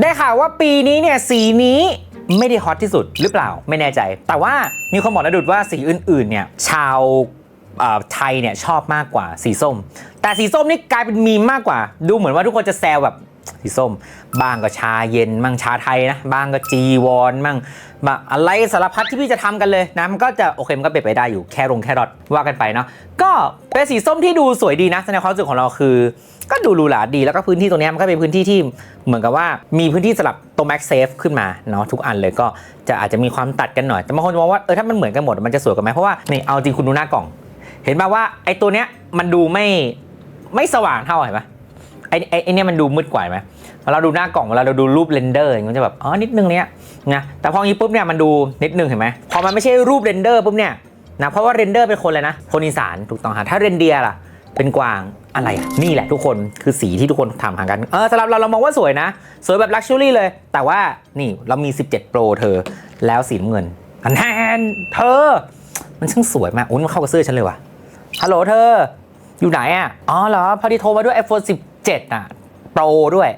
ได้ข่าวว่าปีนี้เนี่ยสีนี้ไม่ได้ฮอตที่สุดหรือเปล่าไม่แน่ใจ แต่ว่ามีคนบอกนะดุดว่าสีอื่นๆเนี่ยชาวไทยเนี่ยชอบมากกว่าสีส้ม แต่สีส้มนี่กลายเป็นมีมมากกว่า ดูเหมือนว่าทุกคนจะแซวแบบสีส้มบางก็ชาเย็นมั่งชาไทยนะบางก็จีวอนมั่งบางอะไรสารพัดที่พี่จะทำกันเลยนะมันก็จะโอเคมันก็เป็นไปได้อยู่แค่รงแค่รอทว่ากันไปเนาะก็เป็นสีส้มที่ดูสวยดีนะในความรู้สึกของเราคือ ก็ดูหรูหราดีแล้วก็พื้นที่ตรงนี้มันก็เป็นพื้นที่ที่เหมือนกับว่ามีพื้นที่สำหรับตัว Max Safe ขึ้นมาเนาะทุกอันเลยก็จะอาจจะมีความตัดกันหน่อย แต่บางคนมองว่าเออถ้ามันเหมือนกันหมดมันจะสวยกันไหมเพราะว่านี่เอาจริงคุณดูหน้ากล่อง เห็นป่าว่าไอ้ตัวเนี้ยมันดูไม่ไม่สว่างเท่าเห็นไหมไอ้ไอ้ไอ้เนี้ยมันดูมืดกว่าไหมเวลาเราดูหน้ากล่องเวลาเราดูรูปเรนเดอร์มันจะแบบอ๋อนิดนึงเนี้ยนะแต่พองี้ปุ๊บเนี่ยมันดูนิดนึงเห็นไหมพอมันไม่ใช่รูปเรนเดอร์ปุ๊บเนี่ยนะเพราะว่าเรนเดอร์เป็นคนเลยนะคนอีสานถูกต้องฮะถ้าเรนเดียร์ล่ะเป็นกวาง อะไรอะนี่แหละทุกคนคือสีที่ทุกคนถามหากัน เออสำหรับเราเรามองว่าสวยนะ สวยแบบลักชัวรี่เลย แต่ว่านี่เรามี 17 Pro เธอ แล้วสีเงินอันแทนเธอ มันช่างสวยมากอุ้ยมันเข้ากับเสื้อฉันเลยว่ะฮัลโหลเธอ อยู่ไหนอะอ๋อเหรอพอดีโทรมาด้วย iPhone 17 อะ Pro ด้วย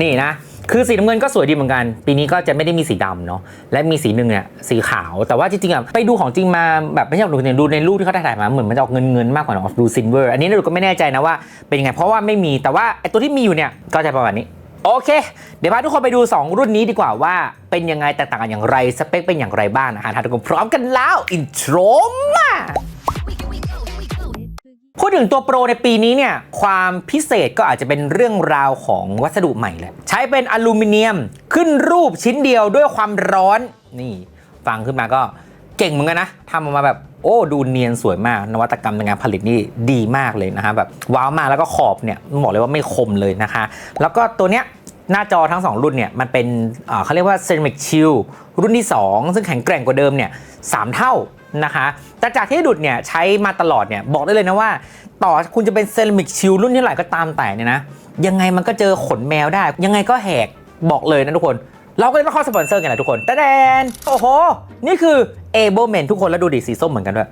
นี่นะ คือสีน้ำเงินก็สวยดีเหมือนกัน ปีนี้ก็จะไม่ได้มีสีดำเนาะและมีสีหนึ่งเนี่ยสีขาว แต่ว่าจริงๆอะไปดูของจริงมาแบบไม่ใช่ดูเนี่ยดูในรูปที่เขาถ่ายมาเหมือนมันจะออกเงินเงินมากกว่าเนาะดูซินเวอร์อันนี้เราก็ไม่แน่ใจนะว่าเป็นยังไงเพราะว่าไม่มีแต่ว่าไอตัวที่มีอยู่เนี่ยก็จะประมาณนี้โอเค เดี๋ยวพาทุกคนไปดู 2 รุ่นนี้ดีกว่าว่าเป็นยังไงแตกต่างกันอย่างไรสเปคเป็นอย่างไรบ้างนะฮะถ้าทุกคนพร้อมกันแล้วอินโทรมา พูดถึงตัวโปรในปีนี้เนี่ย ความพิเศษก็อาจจะเป็นเรื่องราวของวัสดุใหม่แหละใช้เป็นอลูมิเนียมขึ้นรูปชิ้นเดียวด้วยความร้อนนี่ฟังขึ้นมาก็เก่งเหมือนกันนะทำออกมาแบบโอ้ดูเนียนสวยมาก นวัตกรรมในงานผลิตนี่ดีมากเลยนะฮะแบบว้าวมากแล้วก็ขอบเนี่ยต้องบอกเลยว่าไม่คมเลยนะคะ แล้วก็ตัวเนี้ยหน้าจอทั้ง 2 รุ่นเนี่ยมันเป็นเขาเรียกว่า Ceramic Shield รุ่นที่ 2 ซึ่งแข็งแกร่งกว่าเดิมเนี่ยสามเท่า นะคะแต่จากที่ดุดเนี่ยใช้มาตลอดเนี่ยบอกได้เลยนะว่า ต่อคุณจะเป็นเซรามิกชิลรุ่นที่ไหร่ก็ตามแต่เนี่ยนะยังไงมันก็เจอขนแมวได้ ยังไงก็แหกบอกเลยนะทุกคน เราก็เลยต้องเข้าสปอนเซอร์กันแหละทุกคนแต่แดนโอ้โห นี่คือ a b l e m e n ทุกคนแล้วดูดิสีส้มเหมือนกันด้วย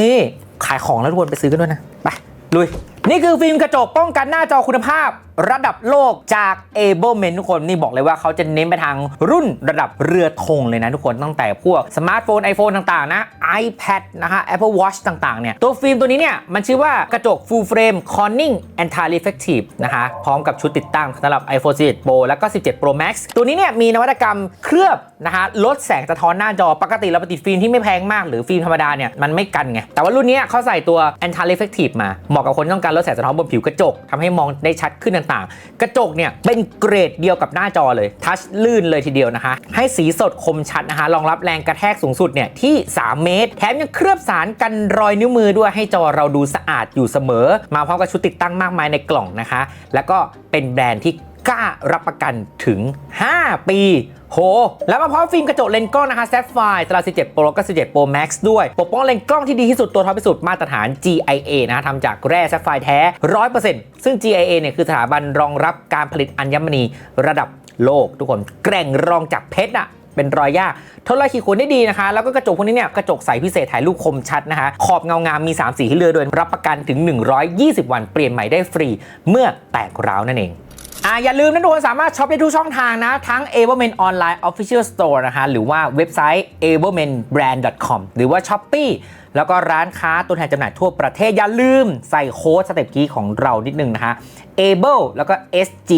นี่ขายของแล้วทุกคนไปซื้อกันด้วยนะไปลุยนี่คือฟิล์มกระจกป้องกันหน้าจอคุณภาพ ระดับโลกจาก a b l e m e n ทุกคนนี่บอกเลยว่าเขาจะเน้นไปทางรุ่นระดับเรือธงเลยนะทุกคนตั้งแต่พวกสมาร์ทโฟน iPhone ต่างๆนะ iPad นะคะ Apple Watch ต่างๆเนี่ยตัวฟิล์มตัวนี้เนี่ยมันชื่อว่ากระจก Full Frame Corning Anti Reflective นะคะพร้อมกับชุดติดตั้งสำหรับ iPhone 11 Pro แล้วก็ 17 Pro Max ตัวนี้เนี่ยมีนวัตกรรมเคลือบนะคะลดแสงสะท้อนหน้าจอปกติเราปติฟิล์มที่ไม่แพงมากหรือฟิล์มธรรมดาเนี่ยมันไม่กันไงแต่ว่ารุ่นนี้เขาใส่ตัว Anti Reflective มาเหมาะกับคนต้องการลดแสงสะท้อนบนผิวกระจกทำให้มองได้ชัดขึ้นต่างๆ กระจกเนี่ยเป็นเกรดเดียวกับหน้าจอเลย ทัชลื่นเลยทีเดียวนะคะ ให้สีสดคมชัดนะคะ รองรับแรงกระแทกสูงสุดเนี่ยที่ 3 เมตร แถมยังเคลือบสารกันรอยนิ้วมือด้วยให้จอเราดูสะอาดอยู่เสมอ มาพร้อมกับชุดติดตั้งมากมายในกล่องนะคะ แล้วก็เป็นแบรนด์ที่ กล้ารับประกันถึง 5 ปีโห แล้วมาพร้อมฟิล์มกระจกเลนส์กล้องนะคะแซฟไฟร์ตรา17 Pro ก็17 Pro Max ด้วย ปกป้องเลนส์กล้องที่ดีที่สุดตัวท็อปที่สุดมาตรฐาน GIA นะฮะทำจากแร่แซฟไฟร์แท้ 100%ซึ่ง GIA เนี่ยคือสถาบันรองรับการผลิตอัญมณีระดับโลก ทุกคนแกร่งรองจากเพชรอะเป็นรอยยากทนรอยขีดข่วนได้ดีนะคะ แล้วก็กระจกพวกนี้เนี่ย กระจกใสพิเศษถ่ายรูปคมชัดนะคะ ขอบเงางามมี 3 สีให้เลือกด้วยรับประกันถึง 120 วันเปลี่ยนใหม่ได้ฟรี เมื่อแตกร้าวนั่นเอง อ่าอย่าลืมนะทุกคนสามารถช็อปได้ทุกช่องทางนะ ทั้ง a b l e m e n Online Official Store นะคะหรือว่าเว็บไซต์ a b l e m e n Brand com หรือว่า Shopee แล้วก็ร้านค้าตัวแทนจำหน่ายทั่วประเทศ อย่าลืมใส่โค้ดสเต็ปกี้ของเรานิดนึงนะคะ able แล้วก็ sg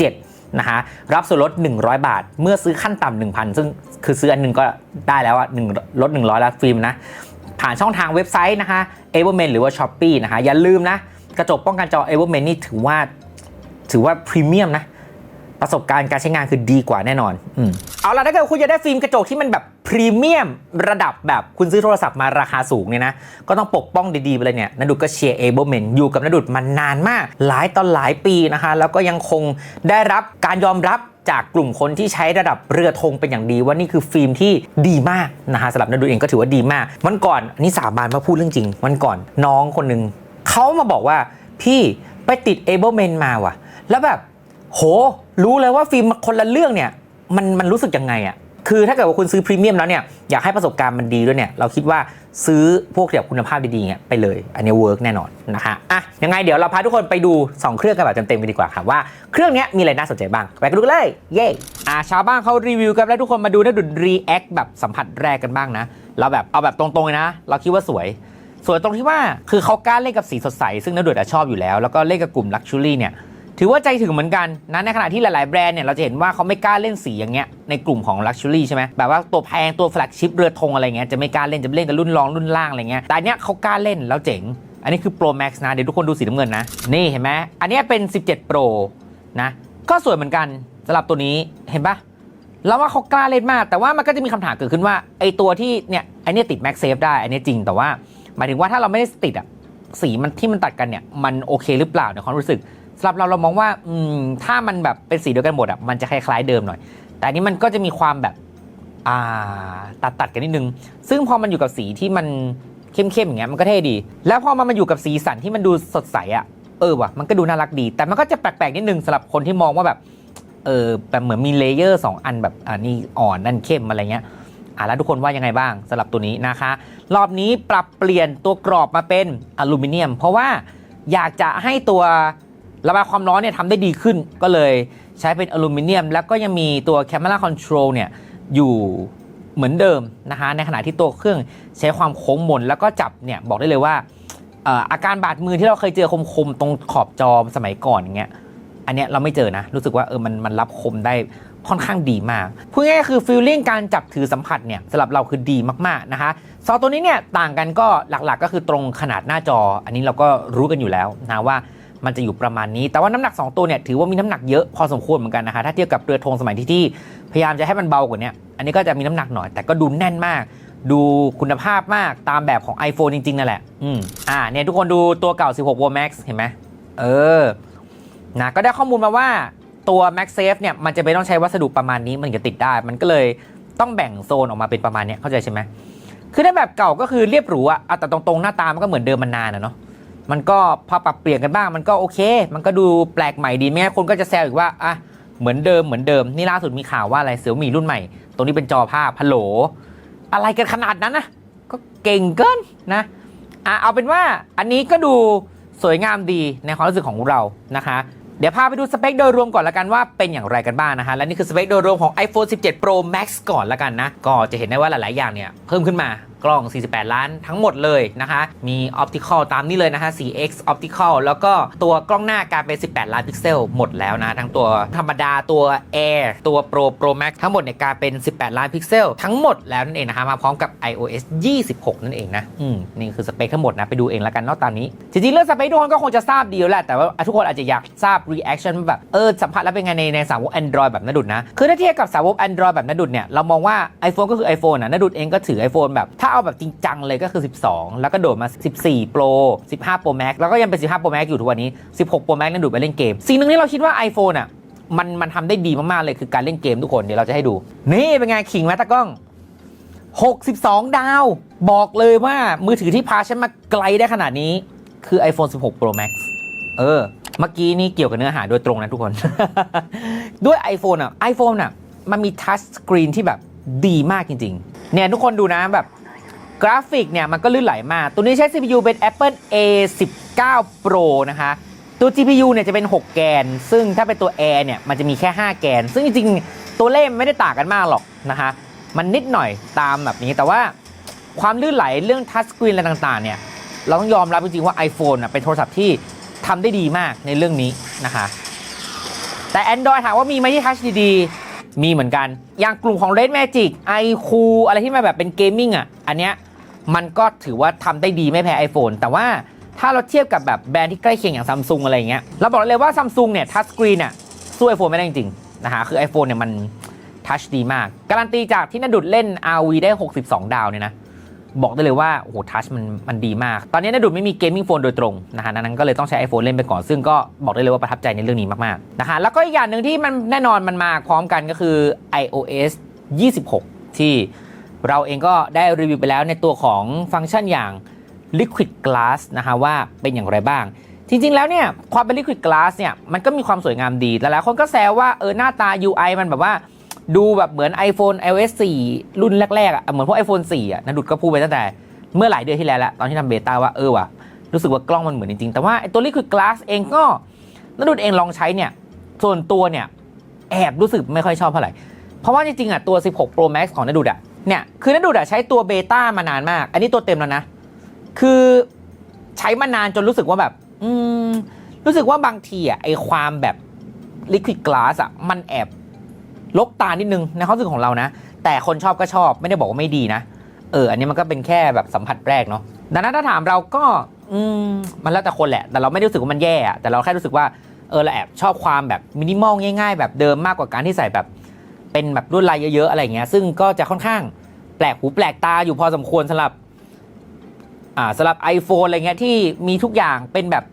17นะคะรับส่วนลด 100 บาท เมื่อซื้อขั้นต่ำ1,000 ซึ่งคือซื้ออันหนึ่งก็ได้แล้วอะหนึ่งลด 100 แล้วฟิล์มนะ ผ่านช่องทางเว็บไซต์นะคะ a b l e m e n หรือว่า Shopee นะคะอย่าลืมนะกระจกป้องกันจอ a b l e m e n นี่ถือว่า ถือว่าพรีเมียมนะประสบการณ์การใช้งานคือดีกว่าแน่นอนอเอาล่ะถ้าเกิดคุณจะได้ฟิล์มกระจกที่มันแบบพรีเมียมระดับแบบคุณซื้อโทรศัพท์มาราคาสูงเนี่ยนะ ก็ต้องปกป้องดีๆไปเลยเนี่ยนดุดก็เชียร์เอเบอร์เมนอยู่กับนดุดมานานมาก หลายตอนหลายปีนะคะ แล้วก็ยังคงได้รับการยอมรับจากกลุ่มคนที่ใช้ระดับเรือธงเป็นอย่างดีว่านี่คือฟิล์มที่ดีมากนะคะสำหรับนดุดเองก็ถือว่าดีมาก วันก่อนอันนี้สาบานว่าพูดเรื่องจริงวันก่อนน้องคนหนึ่งเขามาบอกว่าพี่ไปติดเอเบอร์เมนมาว่ะ แล้วแบบ โห รู้เลยว่าฟิล์มคนละเรื่องเนี่ย มันมันรู้สึกยังไงอะคือถ้าเกิดว่าคุณซื้อพรีเมียมแล้วเนี่ยอยากให้ประสบการณ์มันดีด้วยเนี่ยเราคิดว่าซื้อพวกแบบคุณภาพดีๆเนี่ยไปเลย อันนี้เวิร์กแน่นอนนะคะอะยังไงเดี๋ยวเราพาทุกคนไปดู 2 เครื่องกันแบบเต็มๆกันดีกว่าค่ะว่าเครื่องนี้มีอะไรน่าสนใจบ้าง ไปกันดูกันเลย เย้อะชาวบ้านเขารีวิวกันแล้วทุกคนมาดูนะดุดรีแอคแบบสัมผัสแรกกันบ้างนะเราแบบเอาแบบตรงๆเลยนะ เราคิดว่าสวยสวยตรงที่ว่าคือเขากล้าเล่นกับสีสดใสซึ่งนักดวดชอบอยู่แล้ว แล้วก็เล่นกับกลุ่มลักชูรี่เนี่ย ถือว่าใจถึงเหมือนกันนะในขณะที่หลาย ๆ แบรนด์เนี่ยเราจะเห็นว่าเขาไม่กล้าเล่นสีอย่างเงี้ยในกลุ่มของลักชูรี่ใช่ไหมแบบว่าตัวแพงตัวแฟลกชิพเรือธงอะไรเงี้ยจะไม่กล้าเล่นจะเล่นกับรุ่นรองรุ่นล่างอะไรเงี้ยแต่อันเนี้ยเขากล้าเล่นแล้วเจ๋ง อันนี้คือ Pro Max นะเดี๋ยวทุกคนดูสีน้ำเงินนะนี่เห็นไหมอันเนี้ยเป็น 17 Pro นะก็สวยเหมือนกันสำหรับตัวนี้เห็นปะแล้วว่าเขากล้าเล่นมาก แต่ว่ามันก็จะมีคำถามเกิดขึ้นว่าไอตัวที่เนี่ยไอเนี่ยติดแม็กเซฟได้อันนี้จริงแต่ว่าหมายถึงว่าถ้าเราไม่ได้ติดอะสีมันที่มันตัดกันเนี่ยมันโอเคหรือเปล่าในความรู้สึก สำหรับเราเรามองว่าอืมถ้ามันแบบเป็นสีเดียวกันหมดอะมันจะคล้ายๆเดิมหน่อย แต่อันนี้มันก็จะมีความแบบอ่าตัดตัดๆกันนิดนึง ซึ่งพอมันอยู่กับสีที่มันเข้มๆอย่างเงี้ยมันก็เท่ดี แล้วพอมันมาอยู่กับสีสันที่มันดูสดใสอะเออว่ะมันก็ดูน่ารักดี แต่มันก็จะแปลกๆนิดนึงสำหรับคนที่มองว่าแบบเออแบบเหมือนมีเลเยอร์ 2 อันแบบอ่านี่อ่อนนั่นเข้มอะไรเงี้ยอะแล้วทุกคนว่ายังไงบ้างสำหรับตัวนี้นะคะ รอบนี้ปรับเปลี่ยนตัวกรอบมาเป็นอลูมิเนียม เพราะว่าอยากจะให้ตัว ระบายความร้อนเนี่ยทำได้ดีขึ้นก็เลยใช้เป็นอลูมิเนียม แล้วก็ยังมีตัว Camera Control เนี่ยอยู่เหมือนเดิมนะคะในขณะที่ตัวเครื่องใช้ความโค้งมนแล้วก็จับเนี่ยบอกได้เลยว่าเอ่ออาการบาดมือที่เราเคยเจอคมๆตรงขอบจอสมัยก่อนอย่างเงี้ยอันเนี้ยเราไม่เจอนะ รู้สึกว่าเออมันมันรับคมได้ค่อนข้างดีมากพูดง่ายๆคือฟีลลิ่งการจับถือสัมผัสเนี่ยสำหรับเราคือดีมากๆนะคะซอตัวนี้เนี่ยต่างกันก็หลักๆ ก็คือตรงขนาดหน้าจอ อันนี้เราก็รู้กันอยู่แล้วนะว่า มันจะอยู่ประมาณนี้ แต่ว่าน้ำหนัก 2 ตัวเนี่ยถือว่ามีน้ำหนักเยอะพอสมควรเหมือนกันนะคะถ้าเทียบกับเรือธงสมัยที่ที่พยายามจะให้มันเบากว่านี้อันนี้ก็จะมีน้ำหนักหน่อย แต่ก็ดูแน่นมาก ดูคุณภาพมากตามแบบของ iPhone จริงๆนั่นแหละอืมอ่าเนี่ยทุกคนดูตัวเก่า 16 Pro Max เห็นไหมเออนะก็ได้ข้อมูลมาว่าตัว MagSafe เนี่ยมันจะเป็นต้องใช้วัสดุประมาณนี้มันจะติดได้ มันก็เลยต้องแบ่งโซนออกมาเป็นประมาณนี้เข้าใจใช่ไหมคือถ้าแบบเก่าก็คือเรียบหรูอะอะแต่ตรงๆหน้าตามันก็เหมือนเดิมมานานอะเนาะ มันก็พอปรับเปลี่ยนกันบ้างมันก็โอเค มันก็ดูแปลกใหม่ดีแม้คนก็จะแซวอีกว่าอะเหมือนเดิมเหมือนเดิมนี่ล่าสุดมีข่าวว่าอะไรเสี่ยวมีรุ่นใหม่ ตรงนี้เป็นจอภาพฮัลโหล อะไรกันขนาดนั้นนะก็เก่งเกินนะอะเอาเป็นว่าอันนี้ก็ดูสวยงามดีในความรู้สึกของเรานะคะ เดี๋ยวพาไปดูสเปคโดยรวมก่อนละกันว่าเป็นอย่างไรกันบ้างนะคะ และนี่คือสเปคโดยรวมของ iPhone 17 Pro Max ก่อนละกันนะ ก็จะเห็นได้ว่าหลาย ๆ อย่างเนี่ยเพิ่มขึ้นมา กล้อง 48 ล้านทั้งหมดเลยนะคะ มี Optical ตามนี้เลยนะคะ 4x Optical แล้วก็ตัวกล้องหน้ากลายเป็น 18 ล้านพิกเซลหมดแล้วนะ ทั้งตัวธรรมดาตัว Air ตัว Pro Pro Max ทั้งหมดเนี่ยกลายเป็น 18 ล้านพิกเซลทั้งหมดแล้วนั่นเองนะคะ มาพร้อมกับ iOS 26 นั่นเองนะ อืม นี่คือสเปคทั้งหมดนะ ไปดูเองแล้วกันนอกตามนี้ จริงๆ เรื่องสเปคทุกคนก็คงจะทราบดีอยู่แหละ แต่ว่าทุกคนอาจจะอยากทราบ reaction แบบ เออ สัมผัสแล้วเป็นไงในในสาวก Android แบบนดุดนะ คือถ้าเทียบกับสาวก Android แบบนดุดเนี่ย เรามองว่า iPhone ก็คือ iPhone นะนดุดเองก็ถือ iPhone แบบถ้าเอาแบบจริงจังเลยก็คือ 12 แล้วก็โดดมา 14 Pro 15 Pro Max แล้วก็ยังเป็น 15 Pro Max อยู่ทุกวันนี้ 16 Pro Max นั่นดูดไปเล่นเกม สิ่งหนึ่งที่เราคิดว่า iPhone อะมันมันทำได้ดีมาก ๆ เลยคือการเล่นเกมทุกคน เดี๋ยวเราจะให้ดู นี่เป็นไงขิงไหมตากล้อง 62 ดาว บอกเลยว่ามือถือที่พาฉันมาไกลได้ขนาดนี้ คือ iPhone 16 Pro Max เออ เมื่อกี้นี่เกี่ยวกับเนื้อหาโดยตรงนะทุกคน ด้วย iPhone อะ iPhone อะ มันมีทัชสกรีนที่แบบดีมากจริง ๆ เนี่ยทุกคนดูนะแบบ กราฟิกเนี่ยมันก็ลื่นไหลมาก ตัวนี้ใช้ CPU เป็น Apple A19 Pro นะคะ ตัว GPU เนี่ยจะเป็น 6 แกน ซึ่งถ้าเป็นตัว Air เนี่ยมันจะมีแค่ 5 แกน ซึ่งจริงๆ ตัวเลขมันไม่ได้ต่างกันมากหรอกนะคะ มันนิดหน่อยตามแบบนี้แต่ว่าความลื่นไหลเรื่องทัชสกรีนอะไรต่างๆเนี่ยเราต้องยอมรับจริงๆว่า iPhone น่ะเป็นโทรศัพท์ที่ทำได้ดีมากในเรื่องนี้นะคะแต่ Android ถามว่ามีไหมที่ทัชดีๆมีเหมือนกัน อย่างกลุ่มของ Red Magic iQ อะไรที่มาแบบเป็นเกมมิ่งอะ อันเนี้ย มันก็ถือว่าทำได้ดีไม่แพ้ iPhone แต่ว่าถ้าเราเทียบกับแบบแบรนด์ที่ใกล้เคียงอย่างซัมซุงอะไรเงี้ยเราบอกเลยว่าซัมซุงเนี่ยทัชสกรีนเนี่ยสู้ iPhone ไม่ได้จริงๆนะคะคือ iPhone เนี่ยมันทัชดีมาก การันตีจากที่นดุดเล่น RV ได้ 62 ดาวเนี่ยนะบอกได้เลยว่าโอ้โหทัชมันมันดีมาก ตอนนี้นดุดไม่มีเกมมิ่งโฟนโดยตรงนะฮะนั้นก็เลยต้องใช้ iPhone เล่นไปก่อน ซึ่งก็บอกได้เลยว่าประทับใจในเรื่องนี้มากๆนะคะแล้วก็อีกอย่างหนึ่งที่มันแน่นอนมันมาพร้อมกันก็คือ iOS 26 ที่ เราเองก็ได้รีวิวไปแล้วในตัวของฟังก์ชันอย่าง Liquid Glass นะคะว่าเป็นอย่างไรบ้าง จริง ๆ แล้วเนี่ยความเป็น Liquid Glass เนี่ยมันก็มีความสวยงามดีแต่หลายคนก็แซวว่าเออหน้าตา UI มันแบบว่าดูแบบเหมือน iPhone iOS 4 รุ่นแรกๆอะเหมือนพวก iPhone 4อะนันดุดก็พูดไปตั้งแต่เมื่อหลายเดือนที่แล้วละตอนที่ทำเบต้าว่าเออว่ะรู้สึกว่ากล้องมันเหมือนจริงๆ แต่ว่าตัว Liquid Glass เองก็นันดุดเองลองใช้เนี่ยส่วนตัวเนี่ยแอบรู้สึกไม่ค่อยชอบเท่าไหร่ เพราะว่าจริงๆอะตัว 16 Pro Max ของนันดุดอะ เนี่ยคือนันดุดอะใช้ตัวเบต้ามานานมาก อันนี้ตัวเต็มแล้วนะ คือใช้มานานจนรู้สึกว่าแบบ อืม รู้สึกว่าบางทีอะไอความแบบ Liquid Glass อะมันแอบลกตานิดนึงในความรู้สึกของเรานะ แต่คนชอบก็ชอบไม่ได้บอกว่าไม่ดีนะ เออ อันนี้มันก็เป็นแค่แบบสัมผัสแรกเนาะดังนั้นถ้าถามเราก็อืมมันแล้วแต่คนแหละ แต่เราไม่ได้รู้สึกว่ามันแย่แต่เราแค่รู้สึกว่าเออเราแอบชอบความแบบมินิมอลง่าย ๆ แบบเดิมมากกว่าการที่ใส่แบบ เป็นแบบลวดลายเยอะๆอะไรเงี้ยซึ่งก็จะค่อนข้างแปลกหูแปลกตาอยู่พอสมควรสำหรับอ่าสำหรับ iPhone อะไรเงี้ยที่มีทุกอย่างเป็นแบบ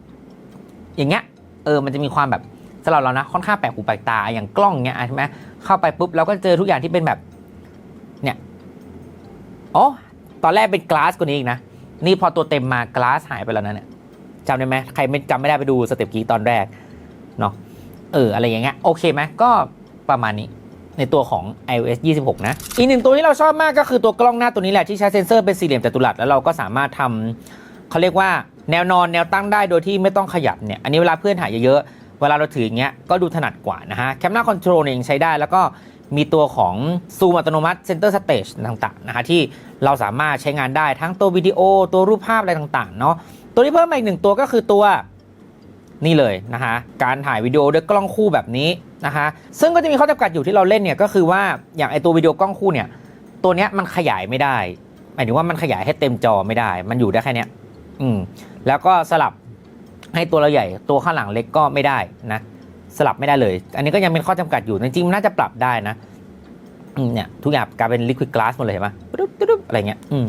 อย่างเงี้ยเออมันจะมีความแบบสำหรับเรานะค่อนข้างแปลกหูแปลกตาอย่างกล้องเงี้ยใช่ไหมเข้าไปปุ๊บเราก็เจอทุกอย่างที่เป็นแบบเนี่ยอ๋อตอนแรกเป็นกลาสกว่านี้อีกนะนี่พอตัวเต็มมากลาสหายไปแล้วนะเนี่ยจำได้ไหมใครไม่จำไม่ได้ไปดูสเต็ปกีตอนแรกเนาะเอออะไรอย่างเงี้ยโอเคไหมก็ประมาณนี้ ในตัวของ iOS 26 นะ อีกหนึ่งตัวที่เราชอบมากก็คือตัวกล้องหน้าตัวนี้แหละที่ใช้เซ็นเซอร์เป็นสี่เหลี่ยมจัตุรัสแล้วเราก็สามารถทำเขาเรียกว่าแนวนอนแนวตั้งได้โดยที่ไม่ต้องขยับเนี่ยอันนี้เวลาเพื่อนถ่ายเยอะๆเวลาเราถืออย่างเงี้ยก็ดูถนัดกว่านะฮะแคม r a คอนโทรลเองใช้ได้แล้วก็มีตัวของซูมอัตโนมัติเซนเตอร์สเตจต่างๆนะคะที่เราสามารถใช้งานได้ทั้งตัววิดีโอ ตัวรูปภาพอะไรต่างๆเนาะตัวที่เพิ่มมาอีกหนึ่งตัวก็คือตัว นี่เลยนะคะการถ่ายวิดีโอด้วยกล้องคู่แบบนี้นะคะซึ่งก็จะมีข้อจำกัดอยู่ที่เราเล่นเนี่ยก็คือว่าอย่างไอตัววิดีโอกล้องคู่เนี่ยตัวเนี้ยมันขยายไม่ได้หมายถึงว่ามันขยายให้เต็มจอไม่ได้ มันอยู่ได้แค่นี้อืมแล้วก็สลับให้ตัวเราใหญ่ตัวข้างหลังเล็กก็ไม่ได้นะสลับไม่ได้เลย อันนี้ก็ยังเป็นข้อจำกัดอยู่ จริงๆมันน่าจะปรับได้นะเนี่ยทุกอย่างกลายเป็น liquid glass หมดเลยเห็นปะตุ๊บตุ๊บอะไรเงี้ยอืม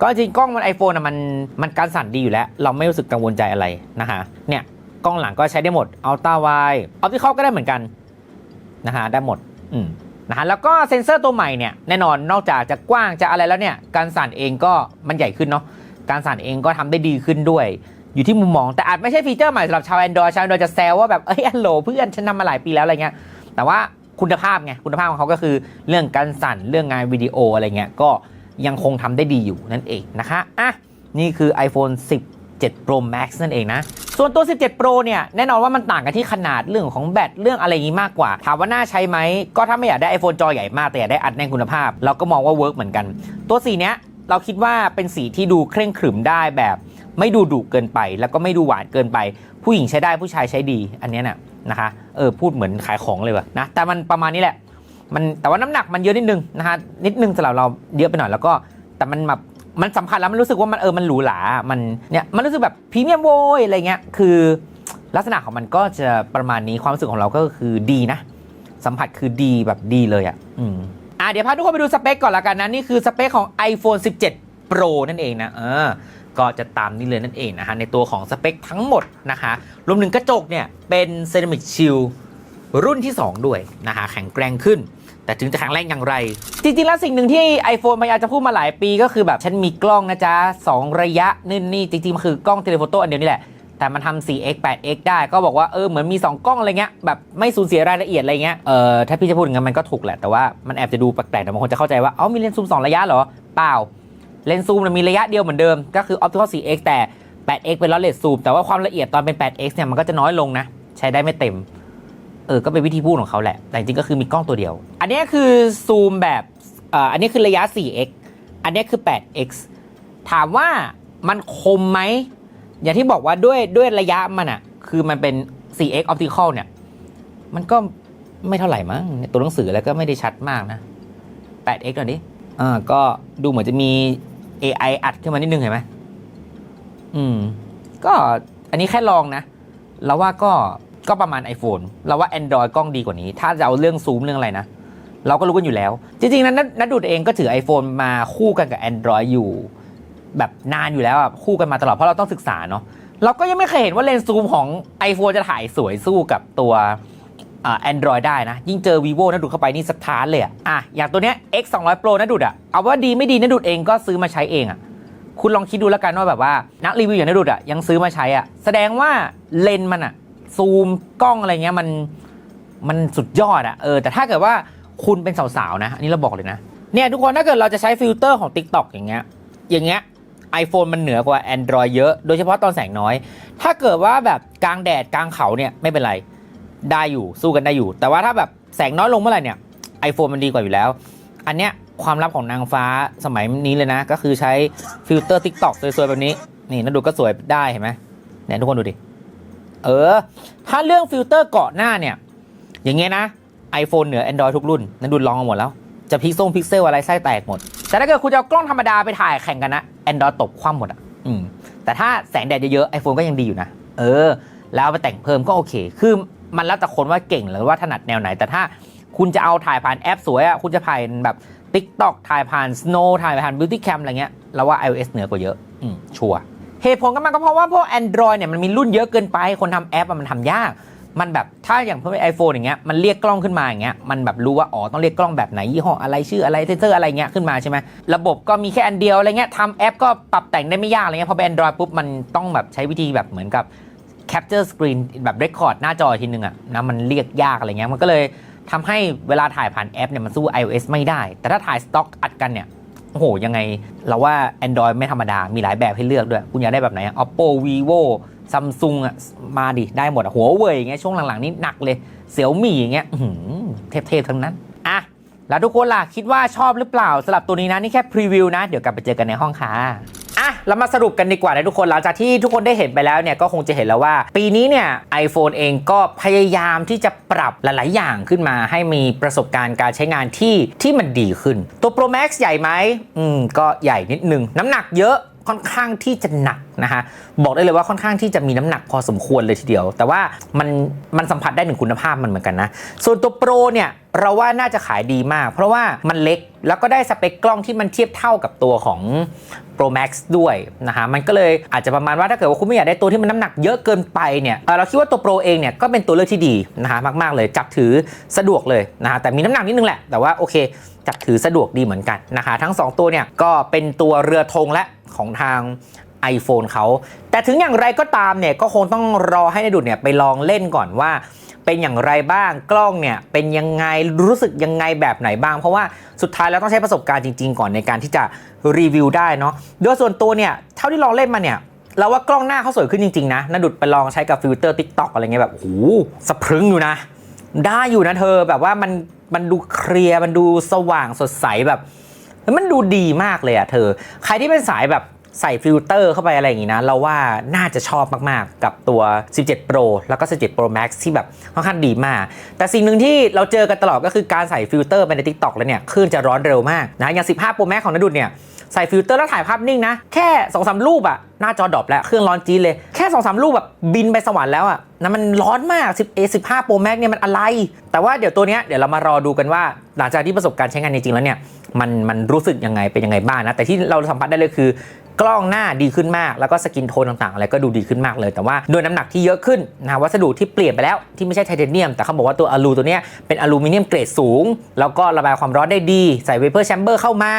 ก็จริงกล้องมัน iPhone อะมันมันการสั่นดีอยู่แล้ว เราไม่รู้สึกกังวลใจอะไรนะฮะเนี่ย กล้องหลังก็ใช้ได้หมด Ultra Wide Optical ก็ได้เหมือนกันนะฮะได้หมดอืมนะฮะแล้วก็เซ็นเซอร์ตัวใหม่เนี่ยแน่นอนนอกจากจะกว้างจะอะไรแล้วเนี่ยการสั่นเองก็มันใหญ่ขึ้นเนาะการสั่นเองก็ทำได้ดีขึ้นด้วย อยู่ที่มุมมอง แต่อาจไม่ใช่ฟีเจอร์ใหม่สำหรับชาว Android ชาว Android จะแซวว่าแบบเอ้ยอันโหลเพื่อนฉันนำมาหลายปีแล้วอะไรเงี้ยแต่ว่าคุณภาพไงคุณภาพของเขาก็คือเรื่องการสั่นเรื่องงานวิดีโออะไรเงี้ยก็ยังคงทำได้ดีอยู่นั่นเองนะคะอะนี่คือ iPhone 10 17 Pro Max นั่นเองนะ ส่วนตัว 17 Pro เนี่ย แน่นอนว่ามันต่างกันที่ขนาดเรื่องของแบตเรื่องอะไรอย่างนี้มากกว่า ถามว่าน่าใช้ไหม ก็ถ้าไม่อยากได้ iPhone จอใหญ่มากแต่อยากได้อัดแน่นคุณภาพ เราก็มองว่าเวิร์กเหมือนกัน ตัวสีเนี้ยเราคิดว่าเป็นสีที่ดูเคร่งขรึมได้แบบ ไม่ดูดุเกินไป แล้วก็ไม่ดูหวานเกินไป ผู้หญิงใช้ได้ผู้ชายใช้ดี อันนี้ยน่ะนะคะเออพูดเหมือนขายของเลยว่ะนะแต่มันประมาณนี้แหละมันแต่ว่าน้ำหนักมันเยอะนิดนึงนะฮะนิดนึงสำหรับเราเยอะไปหน่อยแล้วก็แต่มันแบบ มันสัมผัสแล้วมันรู้สึกว่ามันเออมันหรูหรา มันเนี่ยมันรู้สึกแบบพรีเมียมโวยอะไรเงี้ยคือลักษณะของมันก็จะประมาณนี้ความรู้สึกของเราก็คือดีนะ สัมผัสคือดีแบบดีเลยอะอืมอะเดี๋ยวพาทุกคนไปดูสเปคก่อนละกันนะนี่คือสเปคของ iPhone 17 Pro นั่นเองนะเออก็จะตามนี้เลยนั่นเองนะฮะในตัวของสเปคทั้งหมดนะคะรวมถึงกระจกเนี่ยเป็นเซรามิกชิลรุ่นที่ 2 ด้วยนะคะแข็งแกร่งขึ้น แต่ถึงจะแข็งแรงอย่างไร จริงๆ แล้วสิ่งหนึ่งที่ iPhone พยายามจะพูดมาหลายปีก็คือแบบฉันมีกล้องนะจ๊ะ 2 ระยะนี่นี่จริงๆ มันคือกล้องเทเลโฟโต้อันเดียวนี่แหละ แต่มันทำ 4x 8x ได้ก็บอกว่าเออเหมือนมี 2 กล้องอะไรเงี้ยแบบไม่สูญเสียรายละเอียดอะไรเงี้ยเออถ้าพี่จะพูดงั้นมันก็ถูกแหละ แต่ว่ามันแอบจะดูแปลกๆแต่บางคนจะเข้าใจว่าเอ้ามีเลนส์ซูม2 ระยะเหรอเปล่าเลนส์ซูมมันมีระยะเดียวเหมือนเดิมก็คือ optical 4x แต่ 8x เป็นลอเลสซูมแต่ว่าความละเอียดตอนเป็น 8x เนี่ยมันก็จะน้อยลงนะใช้ได้ไม่เต็ม เออก็เป็นวิธีพูดของเขาแหละ แต่จริงๆก็คือมีกล้องตัวเดียว อันนี้คือซูมแบบอ่ออันนี้คือระยะ 4x อันนี้คือ 8x ถามว่ามันคมไหม อย่างที่บอกว่าด้วยด้วยระยะมันอะคือมันเป็น 4x optical เนี่ย มันก็ไม่เท่าไหร่มั้ง ตัวหนังสือแล้วก็ไม่ได้ชัดมากนะ 8x หน่อยดิอ่าก็ดูเหมือนจะมี AI อัดขึ้นมานิดนึงเห็นไหมอืม ก็อันนี้แค่ลองนะ แล้วว่าก็ ก็ประมาณ iPhone เราว่า Android กล้องดีกว่านี้ ถ้าจะเอาเรื่องซูมเรื่องอะไรนะ เราก็รู้กันอยู่แล้ว จริง ๆ นั้นนัดดูดเองก็ถือ iPhone มาคู่กันกับ Android อยู่ แบบนานอยู่แล้วอะคู่กันมาตลอดเพราะเราต้องศึกษาเนาะเราก็ยังไม่เคยเห็นว่าเลนส์ซูมของ iPhone จะถ่ายสวยสู้กับตัวแอ่า Android ได้นะ ยิ่งเจอ vivo นัดดูดเข้าไปนี่สถานเลยอะอะอย่างตัวเนี้ย X 2 0 0 Pro นัดดูดอะเอาว่าดีไม่ดีนัดดูดเองก็ซื้อมาใช้เองอะคุณลองคิดดูแล้วกันว่าแบบว่า นักรีวิวอย่างนักดูดอะยังซื้อมาใช้อะแสดงว่าเลนมันอะ ซูมกล้องอะไรเงี้ยมันมันสุดยอดอะเออแต่ถ้าเกิดว่าคุณเป็นสาวๆนะอันนี้เราบอกเลยนะเนี่ยทุกคนถ้าเกิดเราจะใช้ฟิลเตอร์ของ TikTok อย่างเงี้ยอย่างเงี้ย iPhone มันเหนือกว่า Android เยอะ โดยเฉพาะตอนแสงน้อย ถ้าเกิดว่าแบบกลางแดดกลางเขาเนี่ยไม่เป็นไรได้อยู่สู้กันได้อยู่ แต่ว่าถ้าแบบแสงน้อยลงเมื่อไหร่เนี่ย iPhone มันดีกว่าอยู่แล้ว อันเนี้ยความลับของนางฟ้าสมัยนี้เลยนะ ก็คือใช้ฟิลเตอร์ TikTok สวยๆ แบบนี้ นี่นัดูก็สวยได้เห็นไหมเนี่ยทุกคนดูดิ เออ ถ้าเรื่องฟิลเตอร์เกาะหน้าเนี่ย อย่างเงี้ยนะ iPhone เหนือ Android ทุกรุ่น นั้นดูลองมาหมดแล้ว จะพิกซงพิกเซลอะไรไส้แตกหมด แต่ถ้าเกิดคุณจะเอากล้องธรรมดาไปถ่ายแข่งกันนะ Android ตกคว่ำหมดอะอืมแต่ถ้าแสงแดดเยอะๆ iPhone ก็ยังดีอยู่นะ เออ แล้วไปแต่งเพิ่มก็โอเค คือมันแล้วแต่คนว่าเก่งหรือว่าถนัดแนวไหน แต่ถ้าคุณจะเอาถ่ายผ่านแอปสวยอะคุณจะถ่ายแบบ TikTok ถ่ายผ่าน Snow ถ่ายผ่าน Beauty Cam อะไรเงี้ยเราว่า iOS เหนือกว่าเยอะ อืมชัวร์ เหตุผลก็มันก็เพราะว่าพวก Android เนี่ยมันมีรุ่นเยอะเกินไป คนทำแอปมันทำยาก มันแบบถ้าอย่างเพื่อนไอโฟนอย่างเงี้ยมันเรียกกล้องขึ้นมาอย่างเงี้ยมันแบบรู้ว่าอ๋อต้องเรียกกล้องแบบไหนยี่ห้ออะไรชื่ออะไรเซนเซอร์อะไรเงี้ยขึ้นมาใช่ไหมระบบก็มีแค่อันเดียวอะไรเงี้ยทำแอปก็ปรับแต่งได้ไม่ยากอะไรเงี้ยพอเป็น Android ปุ๊บมันต้องแบบใช้วิธีแบบเหมือนกับ capture screen แบบ record หน้าจอทีนึงอะนะมันเรียกยากอะไรเงี้ยมันก็เลยทำให้เวลาถ่ายผ่านแอปเนี่ยมันสู้ iOS ไม่ได้ แต่ถ้าถ่ายสต็อกอัดกันเนี่ย โอ้โห ยังไงเราว่า Android ไม่ธรรมดา มีหลายแบบให้เลือกด้วย คุณอยากได้แบบไหนอะ Oppo Vivo Samsung อะมาดิ ได้หมดอะหัวเว่ยอย่างเงี้ยช่วงหลังๆ นี้หนักเลยเสี่ยวมี่อย่างเงี้ยเทพๆ ทั้งนั้น อะ แล้วทุกคนล่ะ คิดว่าชอบหรือเปล่าสำหรับตัวนี้นะ นี่แค่พรีวิวนะ เดี๋ยวกลับไปเจอกันในห้องค่ะะ เรามาสรุปกันดีกว่านะทุกคนหลังจากที่ทุกคนได้เห็นไปแล้วเนี่ยก็คงจะเห็นแล้วว่า ปีนี้เนี่ย iPhone เองก็พยายามที่จะปรับหลาย ๆ อย่างขึ้นมา ให้มีประสบการณ์การใช้งานที่ที่มันดีขึ้น ตัว Pro Max ใหญ่ไหมอืมก็ใหญ่นิดนึง น้ำหนักเยอะค่อนข้างที่จะหนัก นะฮะบอกได้เลยว่าค่อนข้างที่จะมีน้ำหนักพอสมควรเลยทีเดียว แต่ว่ามันมันสัมผัสได้ถึงคุณภาพมันเหมือนกันนะ ส่วนตัวโปรเนี่ยเราว่าน่าจะขายดีมาก เพราะว่ามันเล็กแล้วก็ได้สเปคกล้องที่มันเทียบเท่ากับตัวของ Pro Max ด้วยนะฮะมันก็เลยอาจจะประมาณว่าถ้าเกิดว่าคุณไม่อยากได้ตัวที่มันน้ำหนักเยอะเกินไปเนี่ยเอ่อเราคิดว่าตัว Pro เองเนี่ยก็เป็นตัวเลือกที่ดีนะฮะมาก ๆ เลยจับถือสะดวกเลยนะฮะแต่มีน้ำหนักนิดนึงแหละแต่ว่าโอเคจับถือสะดวกดีเหมือนกันนะคะทั้ง 2 ตัวเนี่ยก็เป็นตัวเรือธงและของทาง iPhone เขา แต่ถึงอย่างไรก็ตามเนี่ยก็คงต้องรอให้นายดุดเนี่ยไปลองเล่นก่อนว่า เป็นอย่างไรบ้างกล้องเนี่ยเป็นยังไงรู้สึกยังไงแบบไหนบ้าง เพราะว่าสุดท้ายแล้วต้องใช้ประสบการณ์จริง ๆ ก่อนในการที่จะรีวิวได้เนาะโดยส่วนตัวเนี่ยเท่าที่ลองเล่นมาเนี่ยเราว่ากล้องหน้าเขาสวยขึ้นจริง ๆ นะนาดุดไปลองใช้กับฟิลเตอร์ TikTok อะไรเงี้ยแบบโอ้โหสะพรึงอยู่นะ ได้อยู่นะเธอแบบว่ามันมันดูเคลียร์มันดูสว่างสดใสแบบ มันดูดีมากเลยอะเธอ ใครที่เป็นสายแบบ ใส่ฟิลเตอร์เข้าไปอะไรอย่างงี้นะ เราว่าน่าจะชอบมาก ๆ กับตัว 17 Pro แล้วก็ 17 Pro Max ที่แบบค่อนข้างดีมาก แต่สิ่งหนึ่งที่เราเจอกันตลอดก็คือการใส่ฟิลเตอร์ไปใน TikTok แล้วเนี่ยคลื่นจะร้อนเร็วมากนะอย่าง 15 Pro Max ของนดุดเนี่ยใส่ฟิลเตอร์แล้วถ่ายภาพนิ่งนะ แค่2อสรูปอะหน้าจอดรอปแล้ว เครื่องร้อนจีดเลย แค่2อสรูปแบบบินไปสวรรค์แล้วอะนะมันร้อนมาก 10A 15 Pro Max เนี่ยมันอะไร แต่ว่าเดี๋ยวตัวเนี้ยเดี๋ยวเรามารอดูกันว่า หลังจากที่ประสบการณ์ใช้งานจริงๆแล้วเนี่ยมันมันรู้สึกยังไงเป็นยังไงบ้างนะ แต่ที่เราสัมผัสได้เลยคือ กล้องหน้าดีขึ้นมาก แล้วก็สกินโทนต่างๆ อะไรก็ดูดีขึ้นมากเลย แต่ว่าด้วยน้ำหนักที่เยอะขึ้นนะวัสดุที่เปลี่ยนไปแล้วที่ไม่ใช่ไทเทเนียม แต่เขาบอกว่าตัวอลูตัวนี้เป็นอลูมิเนียมเกรดสูง แล้วก็ระบายความร้อนได้ดี ใส่เวเปอร์แชมเบอร์เข้ามา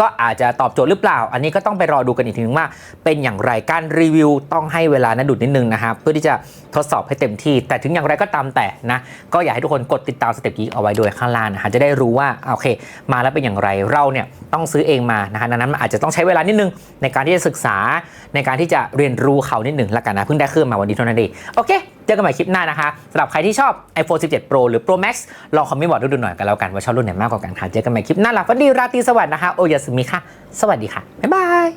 ก็อาจจะตอบโจทย์หรือเปล่า อันนี้ก็ต้องไปรอดูกันอีกทีนึงว่า เป็นอย่างไรการรีวิวต้องให้เวลานะดุดนิดนึงนะครับเพื่อที่จะทดสอบให้เต็มที่ แต่ถึงอย่างไรก็ตามแต่นะก็อยากให้ทุกคนกดติดตามสเต็ปกีเอาไว้ด้วยข้างล่างนะฮะจะได้รู้ว่าโอเค มาแล้วเป็นอย่างไรเราเนี่ยต้องซื้อเองมานะฮะดังนั้นมันอาจจะต้องใช้เวลานิดนึงในการที่จะศึกษาในการที่จะเรียนรู้เขานิดหนึ่งละกันนะเพิ่งได้เครื่องมาวันนี้เท่านั้นเองโอเค เจอกันใหม่คลิปหน้านะคะสำหรับใครที่ชอบ iPhone 17 Pro หรือ Pro Max ลองคอมเมนต์บอกดูหน่อยกันแล้วกันว่าชอบรุ่นไหนมากกว่ากันค่ะเจอกันใหม่คลิปหน้าลาฝันดีราตรีสวัสดิ์นะคะโอยาสึมิค่ะ สวัสดีค่ะบ๊ายบาย